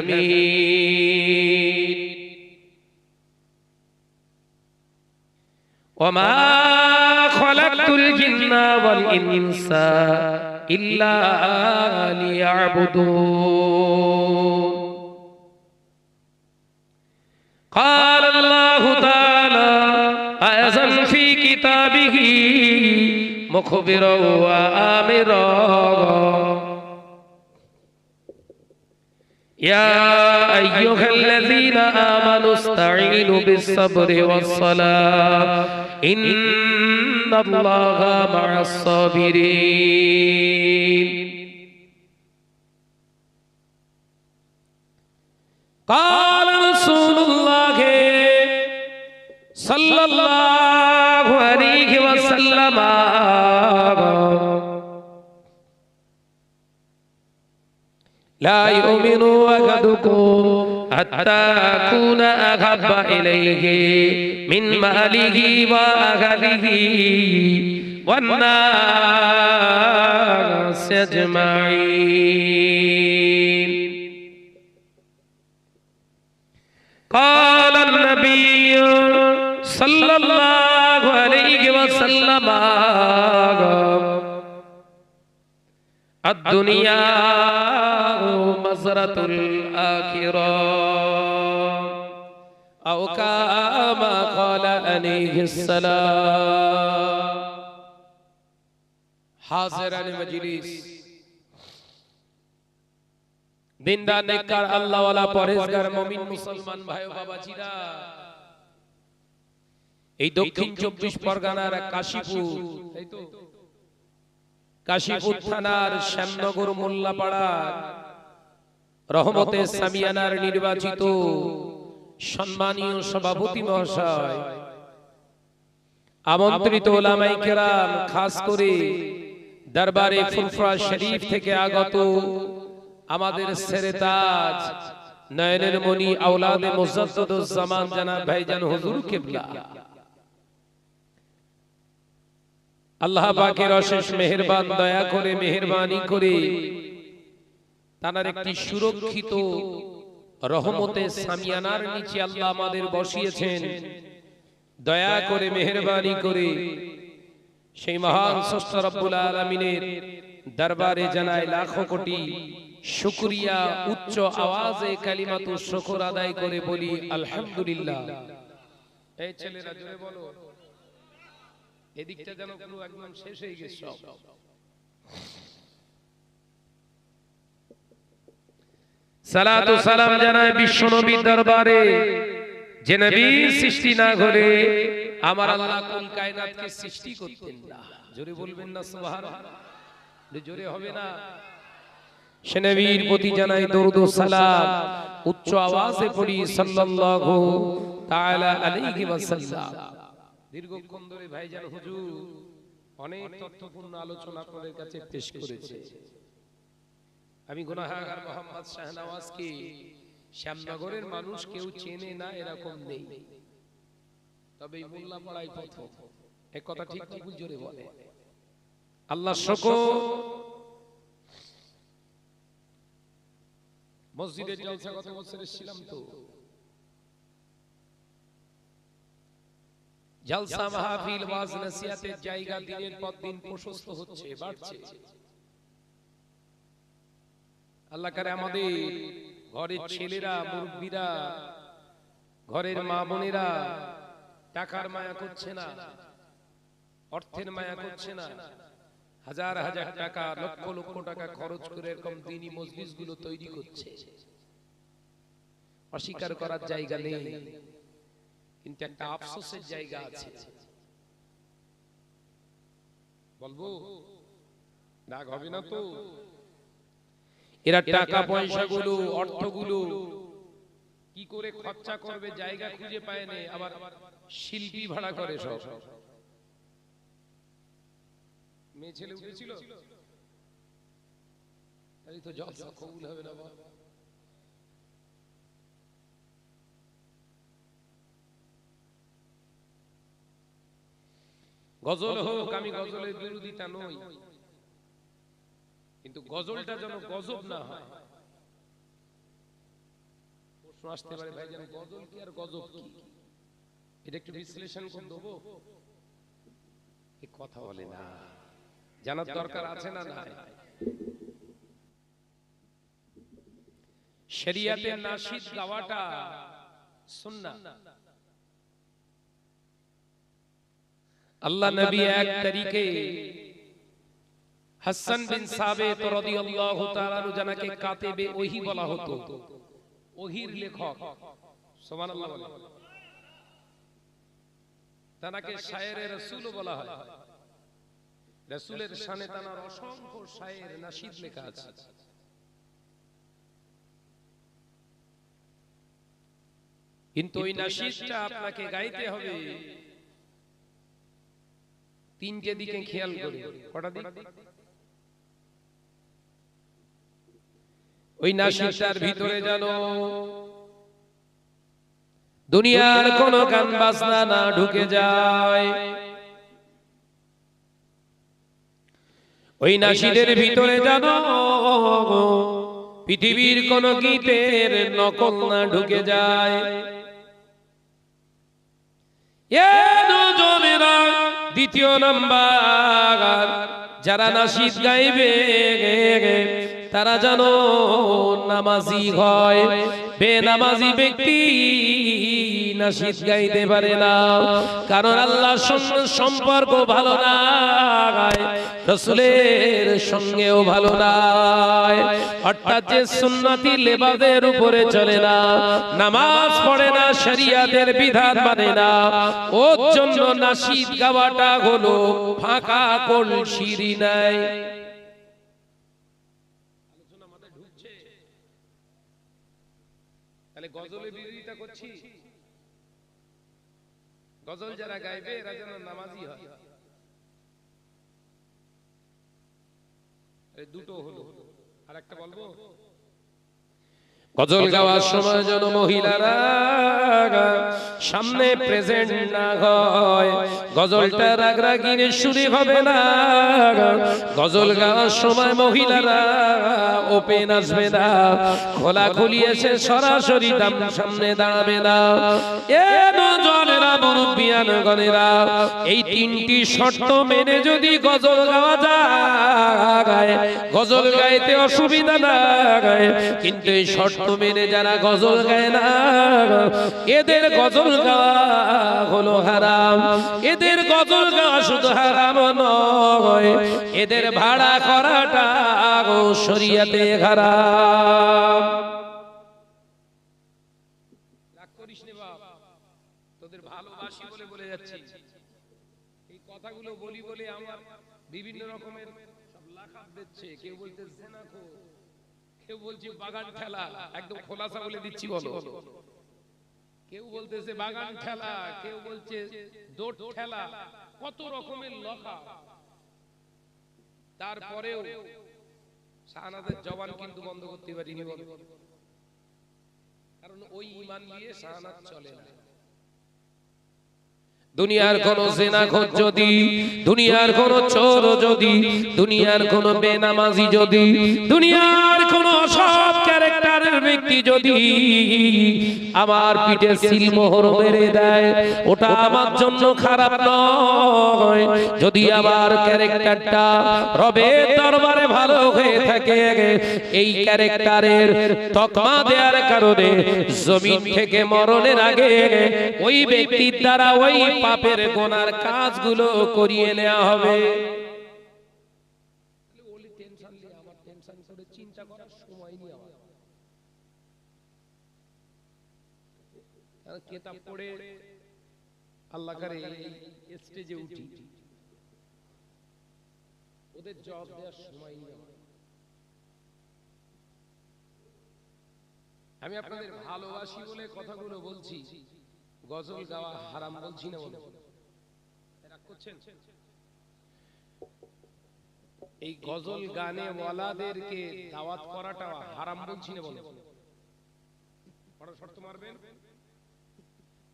الحميد وما خلقت الجن والإنس إلا ليعبدون قال يا أيها الذين آمنوا استعينوا بالصبر والصلاة إن الله مع الصابرين قال رسول الله صلى الله لا يؤمن أحدكم حتى أكون أحب إليه من ماله وأهله والناس أجمعين. قال النبي صلى الله عليه وسلم الدنيا مزرة الآخرة أو كما قال عليه السلام حاضران مجلس দিনদার নেককার আল্লাহওয়ালা পরেশগার মুমিন মুসলমান ভাই ও বাবাজিরা এই দক্ষিণ চব্বিশ পরগনার কাশীপুর তাই তো কাশীপুর থানার শ্যামনগর মোল্লাপাড়ার রহমতে সামিয়ানার নির্বাচিত সম্মানীয় সভাপতি মহাশয়। আমন্ত্রিত ওলামাই কেরাম খাস করে দরবারে ফুলফরা শরীফ থেকে আগত আমাদের সেরেতাজ নয়নের মনি আওলাদে মুজাদ্দুজ্জামান জানাব ভাইজান হুজুর কিবলা। আল্লাহ পাকের অশেষ মেহেরবান দয়া করে মেহেরবানি করে। তার একটি সুরক্ষিত রহমতে সামিয়ানার নিচে আল্লাহ আমাদের বসিয়েছেন। দয়া করে মেহেরবানি করে। সেই মহান স্রষ্টা রব্বুল আলামিনের দরবারে জানায় লাখো কোটি শুকরিয়া উচ্চ আওয়াজে কালিমাতু শুকর আদায় করে বলি আলহামদুলিল্লাহ। এই ছেলেরা জোরে বলো। এদিকটা যেন পুরো একদম শেষ হয়ে গেছে সালাতু সালাম জানায় বিশ্ব নবীর দরবারে, যে নবী সৃষ্টি না করে আমার আল্লাহ কোন কায়নাতকে সৃষ্টি করতেন না। জোরে বলবেন না, সুবহানাল্লাহ। জোরে হবে না। সে নবীর প্রতি জানাই দরুদ ও সালাম, উচ্চ আওয়াজে পড়ি সাল্লাল্লাহু তাআলা আলাইহি ওয়াসাল্লাম। দীর্ঘক্ষণ ধরে ভাইজান হুজুর অনেক তথ্যপূর্ণ আলোচনা আপনাদের কাছে পেশ করেছে। আমি গুনাহগার মোহাম্মদ শাহনওয়াজকে শ্যামনগরের মানুষ কেউ চেনে না, এরকম নেই। তবে এই মোল্লাপাড়ায় প্রথম। এক কথা ঠিক ঠিক জোরে বলে? আল্লাহ শকর। মসজিদের জলসা গত বছর ছিলাম তো। জলসা মাহফিল ওয়াজ নসিহতের জায়গা দিনের পর দিন প্রশস্ত হচ্ছে বাড়ছে। আল্লাহ করে আমাদের ঘরের ছেলেরা মুরব্বীরা ঘরের মা বোনেরা টাকার মায়া করছে না অর্থের মায়া করছে না। হাজার হাজার টাকা লক্ষ লক্ষ টাকা খরচ করে এরকম দিনই মজলিসগুলো তৈরি করছে। অস্বীকার করার জায়গা নেই। কিন্তু একটা আফসোসের জায়গা আছে বলব রাগ হবে না তো এরা টাকা পয়সা গুলো অর্থগুলো কি করে খরচা করবে জায়গা খুঁজে পায় না আবার শিল্পী ভাড়া করে সব মেয়ে ছেলে উঠেছিল তাই তো জলসা কবুল হবে না বাবা গজল হোক আমি গজলের বিরোধিতা নই। কিন্তু গজলটা যেন গজব না হয়। প্রশ্ন আসতে পারে ভাই যেন গজল কি আর গজব কি? এটা একটু বিশ্লেষণ করে দেবো। কথা বলে না। জানার দরকার আছে না নাই? শরিয়াতে নাশিদ গাওয়াটা সুন্নাহ। আল্লাহ নবী এক তরিকে হাসান বিন সাবিত রাদিয়াল্লাহু তাআলা জানাকে কাতিবে ওহী বলা হতো। ওহীর লেখক। সুবহানাল্লাহ বলে। তানাকে শায়েরে রাসূল বলা হয়। রাসূলের শানে তানার অসংখ্য শায়ের নাশিদ লেখা আছে। কিন্তু ওই নাশিদটা আপনাকে গাইতে হবে। তিনটে দিকে খেয়াল করে, কটা দিক? ওই নাশিদটার ভিতরে জানো দুনিয়ার কোন গান বাজনা না ঢুকে যায়। ওই নাশিদের ভিতরে জানো পৃথিবীর কোন গীতের নকল না ঢুকে যায়। এ নজনেরা দ্বিতীয় নাম্বার যারা নাসিদ গাইবে তারা জানো নামাজি হয়। বে নামাজি ব্যক্তি নাসিদ গাইতে পারে না। কারণ আল্লাহর সঙ্গে সম্পর্ক ভালো না। রসুলের সঙ্গেও ভালো নাই অর্থাৎ যে সুন্নতি লেবাদের উপরে চলে না। নামাজ পড়ে না, শরিয়াতের বিধান মানে না। ওর জন্য নাসিদ গাওয়াটা হলো ফাঁকা কলসিরি নাই। তাহলে গজলের বিরোধিতা করছি গজল যারা গাইবে এরা যেন নামাজি হয়। দুটো হলো। আর একটা বলব? গজল গাওয়ার সময় যেন মহিলারা সামনে প্রেজেন্ট না হয়। গজলটা রাগরাগিনে শুনে হবে না। গজল গাওয়ার সময় মহিলারা ওপেন আসবে না। খোলা খুলি এসে সরাসরি দাম সামনে দাঁড়াবে না। এ নজনেরা মুরব্বিয়ান গনেরা এই তিনটি শর্ত মেনে যদি গজল গাওয়া যায় গজল গাইতে অসুবিধা না গায় কিন্তু এই শর্ত মেনে যারা গজল গায় না এদের গজল গাওয়া হলো হারাম। এদের গজল গাওয়া শুধু হারাম নয়। এদের ভাড়া করাটা শরিয়াতে হারাম। তোদের ভালোবাসি বলে বলে যাচ্ছি। এই কথাগুলো বলি বলে আমার বিভিন্ন রকমের সব লাখাত দিচ্ছে কেউ বলতে জেনাখো কেউ বলছে, বাগান খেলা একদম খোলাসা বলে দিচ্ছি বলো। কেউ বলতেছে, বাগান খেলা কেউ বলছে খেলা কত রকমের লখা তারপরেও শাহনাদের জবান কিন্তু বন্ধ করতে পারিনি কারণ ওই ইমান নিয়ে শাহনাদ চলে না। দুনিয়ার কোন জেনাখোর যদি দুনিয়ার কোন চোর যদি দুনিয়ার কোন বেনামাজি যদি দুনিয়ার কোন ক্যারেক্টারের ব্যক্তি যদি আমার পিঠে সিলমোহর মেরে দেয়, ওটা আমার জন্য খারাপ নয়। যদি আমার ক্যারেক্টারটা রবের দরবারে ভালো হয়ে থাকে, এই ক্যারেক্টারের তকমা দেওয়ার কারণে জমিন থেকে মরণের আগে ওই ব্যক্তির দ্বারা ওই পাপের গোনার কাজগুলো করিয়ে নেওয়া হবে চিন্তা করার সময় নেই আমার কেতাব পড়ে আল্লাহ করে স্টেজে উঠি। ওদের জবাব দেওয়ার সময় আমি আপনাদের ভালোবাসি বলে কথাগুলো বলছি। গজল গাওয়া হারাম বলছি না বলে করছেন? এই গজল গানে ওয়ালাদেরকে দাওয়াত করাটা হারাম বলছি না বলে শর্ত মারবেন?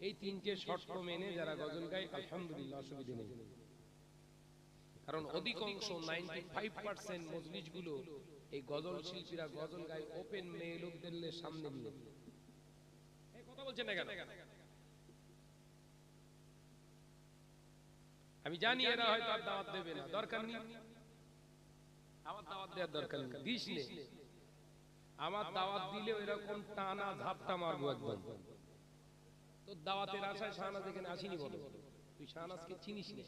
এই তিনটে শর্ত মেনে যারা গজল গায় আলহামদুলিল্লাহ অসুবিধা নেই। কারণ অধিকাংশ নাইনটি ফাইভ পার্সেন্ট মজলিসগুলো এই গজল শিল্পীরা গজল গায় ওপেন মেয়ে লোকদের সামনে নিয়ে। কথা বলছেন না কেন? আমি জানি এরা হয়তো আর দাওয়াত দেবে না দরকার নেই। আমার দাওয়াত দেওয়ার দরকার নেই। দিস আমার দাওয়াত দিলে এরকম টানা ঝাপটা মারবো একদম। তোর দাওয়াতের আশায় শাহনাজ এখানে আসিনি বলো? তুই শাহনাজকে চিনিস না।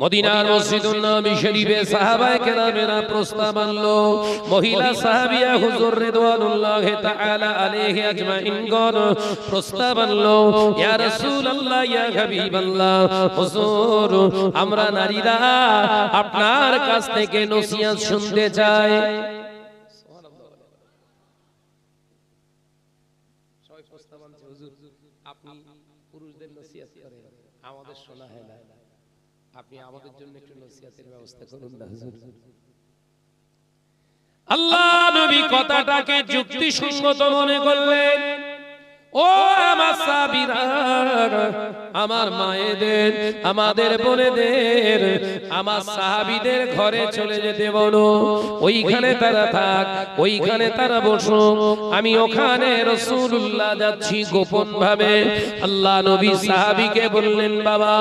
মদিনার মসজিদুল নবী শরীফে সাহাবায়ে কেরামেরা প্রস্তাব আনলো। মহিলা সাহাবিয়া হুজুর রিদওয়ানুল্লাহি তাআলা আলাইহি আজমাইন গণ প্রস্তাব আনলো। ইয়া রাসূলুল্লাহ ইয়া হাবিবাল্লাহ। হুজুর আমরা নারীরা আপনার কাছ থেকে নসিহত শুনতে চাই সবাই প্রস্তাব আনছে হুজুর আপনি পুরুষদের নসিহত করেন আমাদের শোনা হয় না আপনি আমাদের জন্য একটু নসিহতের ব্যবস্থা করুন না হুজুর। আল্লাহ নবী কথাটাকে যুক্তিসঙ্গত মনে করলেন। ও আমার সাবিরা আমার মায়েদের, আমাদের বোনেদের, আমার সাহাবিদের ঘরে চলে যেতে বলো। ওইখানে তারা থাক, ওইখানে তারা বসো। আমি ওখানে রসুল্লাহ যাচ্ছি গোপন ভাবে আল্লাহ নবী সাহাবিকে বললেন, বাবা,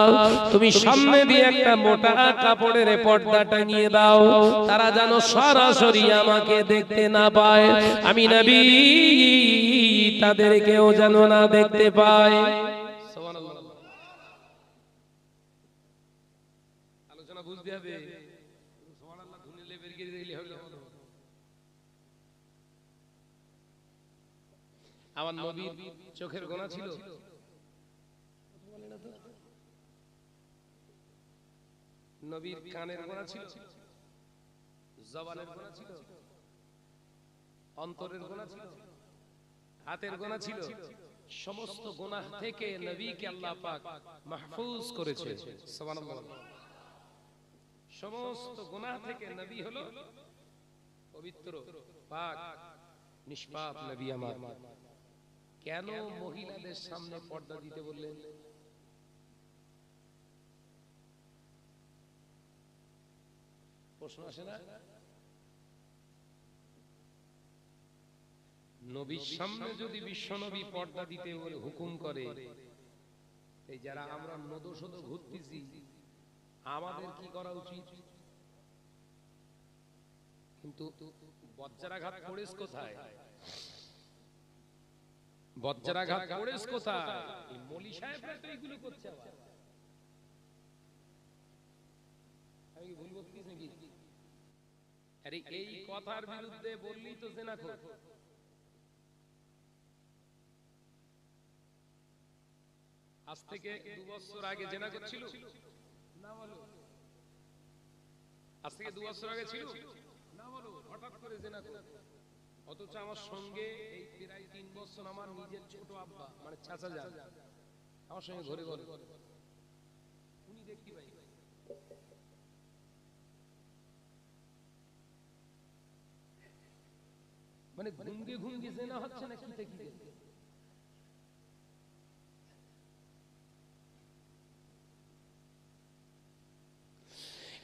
তুমি সামনে দিয়ে একটা মোটা কাপড়ের পর্দা টাঙিয়ে দাও। তারা যেন সরাসরি আমাকে দেখতে না পায়। আমি নবী তাদেরকেও যেন না দেখতে পায় আমার নবীর চোখের গোনা ছিল। নবীর কানের গোনা ছিল। জবানের গোনা ছিল। অন্তরের গোনা ছিল। হাতের গোনা ছিল। সমস্ত গোনাহ থেকে নবীকে আল্লাহ পাক মাহফুজ করেছে। সুবহানাল্লাহ। সমস্ত গোনাহ থেকে নবী হলো পবিত্র পাক নিষ্পাপ নবী আমার। কেন মহিলাদের সামনে পর্দা দিতে বললেন? প্রশ্ন আসে না? নবীর সামনে যদি বিশ্ব নবী পর্দা দিতে বলে হুকুম করে, এই যারা আমরা নদশদ ঘুরতেছি, আমাদের কি করা উচিত? কিন্তু বজ্রাঘাত পড়েস কোথায়? বজ্রাঘাত পড়েস কোথায়? এই মলি সাহেবরা তো এইগুলো করছে আমি ভুল বলতেছি নাকি? আরে এই কথার বিরুদ্ধে বললেই তো জেনা আজ থেকে দু বছর আগে জেনা করছিল। না বলো। আজ থেকে দু বছর আগে ছিল। না বলো হঠাৎ করে জেনা অথচ আমার সঙ্গে এই প্রায় তিন বছর আমার নিজের ছোট আব্বা মানে চাচা যান। আমার সঙ্গে ঘরে ঘরে। উনি দেখতে পাই মানে ঘুমকে ঘুমকে জেনা হচ্ছে না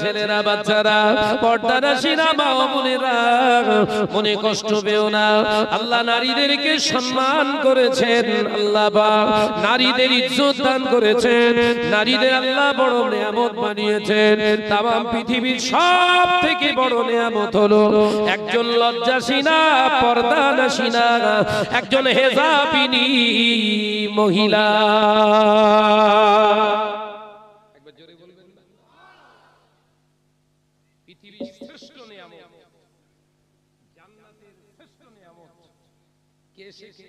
ছেলেরা, বাচ্চারা পর্দা শিনা মা ও বোনেরা মনে কষ্ট পেও না। আল্লাহ নারীদেরকে সম্মান করেছেন, আল্লাহ বা নারীদের ইজ্জত দান করেছেন, নারীদের আল্লাহ বড় নিয়ামত বানিয়েছেন। তাম পৃথিবীর সব থেকে বড় নিয়ামত হলো, একজন লজ্জাসীনা, পর্দানাসীনা, একজন হেজাবিনী মহিলা একবার জোরে বলবেন না পৃথিবীর শ্রেষ্ঠ নিয়ামত জান্নাতের শ্রেষ্ঠ নিয়ামত কে সে কে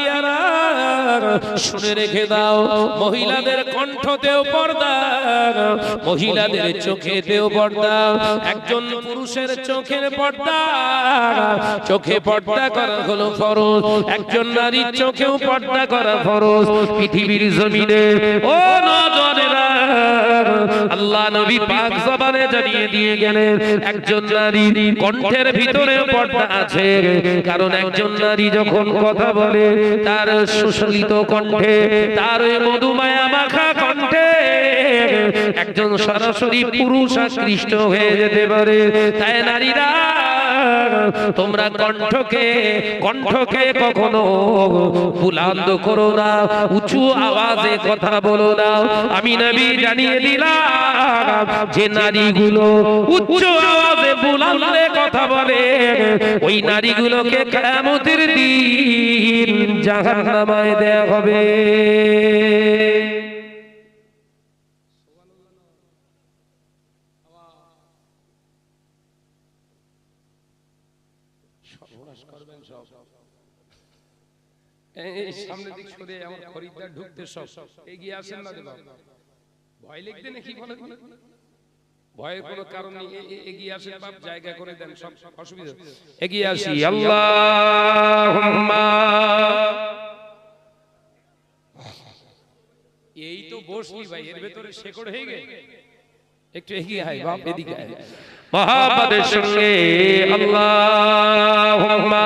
শুনে রেখে দাও, মহিলাদের কণ্ঠতেও পর্দা মহিলাদের চোখেতেও পর্দা একজন পুরুষের চোখের পর্দা চোখে পর্দা করা হলো ফরজ, একজন নারীর চোখেও পর্দা করা ফরজ, পৃথিবীর জমিনে, ও নজরেরা আল্লাহ নবী পাক জবানে জানিয়ে দিয়ে গেলেন, একজন নারী কণ্ঠের ভিতরে পর্দা আছে। কারণ একজন নারী যখন কথা বলে, তার সুশলিত কণ্ঠে, তার ওই মধুমায়া মাখা কণ্ঠে, একজন সরাসরি পুরুষ আকৃষ্ট হয়ে যেতে পারে। তাই নারীরা তোমরা কণ্ঠকে কণ্ঠকে কখনো বুলান্দ করো না, উঁচু আওয়াজে কথা বলো না। আমি নবী জানিয়ে দিলাম যে নারীগুলো উচ্চ আওয়াজে বুলান্দে কথা বলে, ওই নারীগুলোকে কিয়ামতের দিন জাহান্নামায় দেয়া হবে। এই সামনে দিক সরে আমার খরিদ্দার ঢুকতে সব। এগিয়ে আসেন না দেবা ভয় লিখতে নাকি বলেন ভয়ের কোনো কারণ নেই। এগিয়ে আসেন বাপ জায়গা করে দেন সব অসুবিধা। এগিয়ে আসি আল্লাহুম্মা এই তো বসলি ভাই এর ভেতরে শেকড় হয়ে গে একটু এগিয়ে আয় বাপ এদিকে আয়। মহাপদের সঙ্গে আল্লাহুম্মা।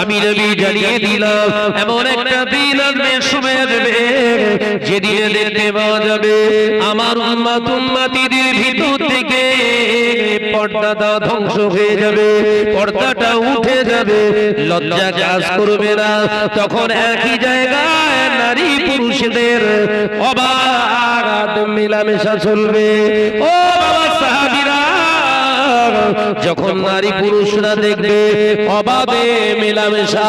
আমি নবী জানিয়ে দিলাম, এমন একটা দিন আসবে সময় আসবে, যেদিনে দেখতে পাওয়া যাবে। আমার উম্মাত উম্মাতিদের ভিতর থেকে পর্দাটা ধ্বংস হয়ে যাবে, পর্দাটা উঠে যাবে, লজ্জা কাজ করবে না। তখন একই জায়গায় নারী পুরুষদের অবাধ মেলামেশা চলবে। ও বাবা যখন নারী পুরুষরা দেখবে অভাবে মেলামেশা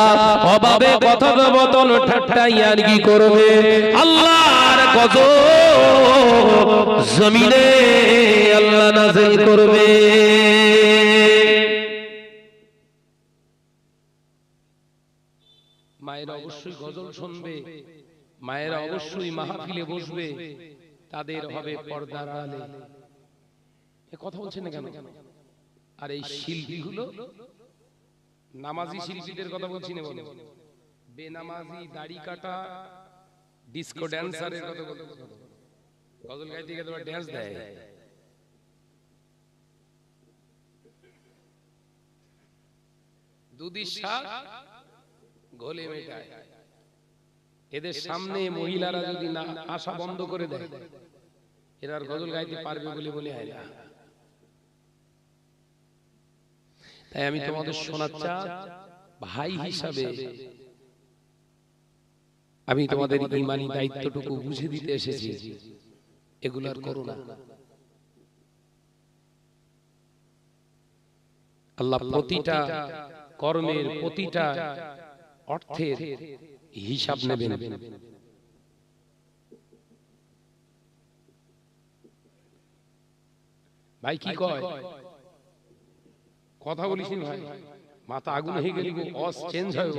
অভাবে কথোপকথন ঠাট্টা ইয়ার্কি করবে? আল্লাহর কত জমিনে আল্লাহ নাজিল করবে। মায়েরা অবশ্যই গজল শুনবে মায়েরা অবশ্যই মাহফিলে বসবে তাদের হবে পর্দার আলে। এ কথা বলছেন না কেন? আর এই শিল্পীগুলো নামাজি শিল্পীদের কথা বলছি না বলো। বেনামাজি দাড়ি কাটা ডিস্কো ড্যান্সারের কথা বলতে গজল গাইতে গিয়ে তোমার ড্যান্স দেয়। দুদির সাত গোলে মেটায়। এদের সামনে মহিলারা যদি না আসা বন্ধ করে দেয় এরা আর গজল গাইতে পারবে বলে বলে হয় না। তাই আমি তোমাদের শোনাচ্ছা ভাই হিসাবে আমি তোমাদের ইমানি দায়িত্বটুকু বুঝে দিতে এসেছি। এগুলার করো না। আল্লাহ প্রতিটা কর্মের প্রতিটা অর্থের হিসাব নেবেন। ভাই কি কয়? কথা বলিস ভাই মাথা আগুন হয়ে গেলি অস চেঞ্জ হয়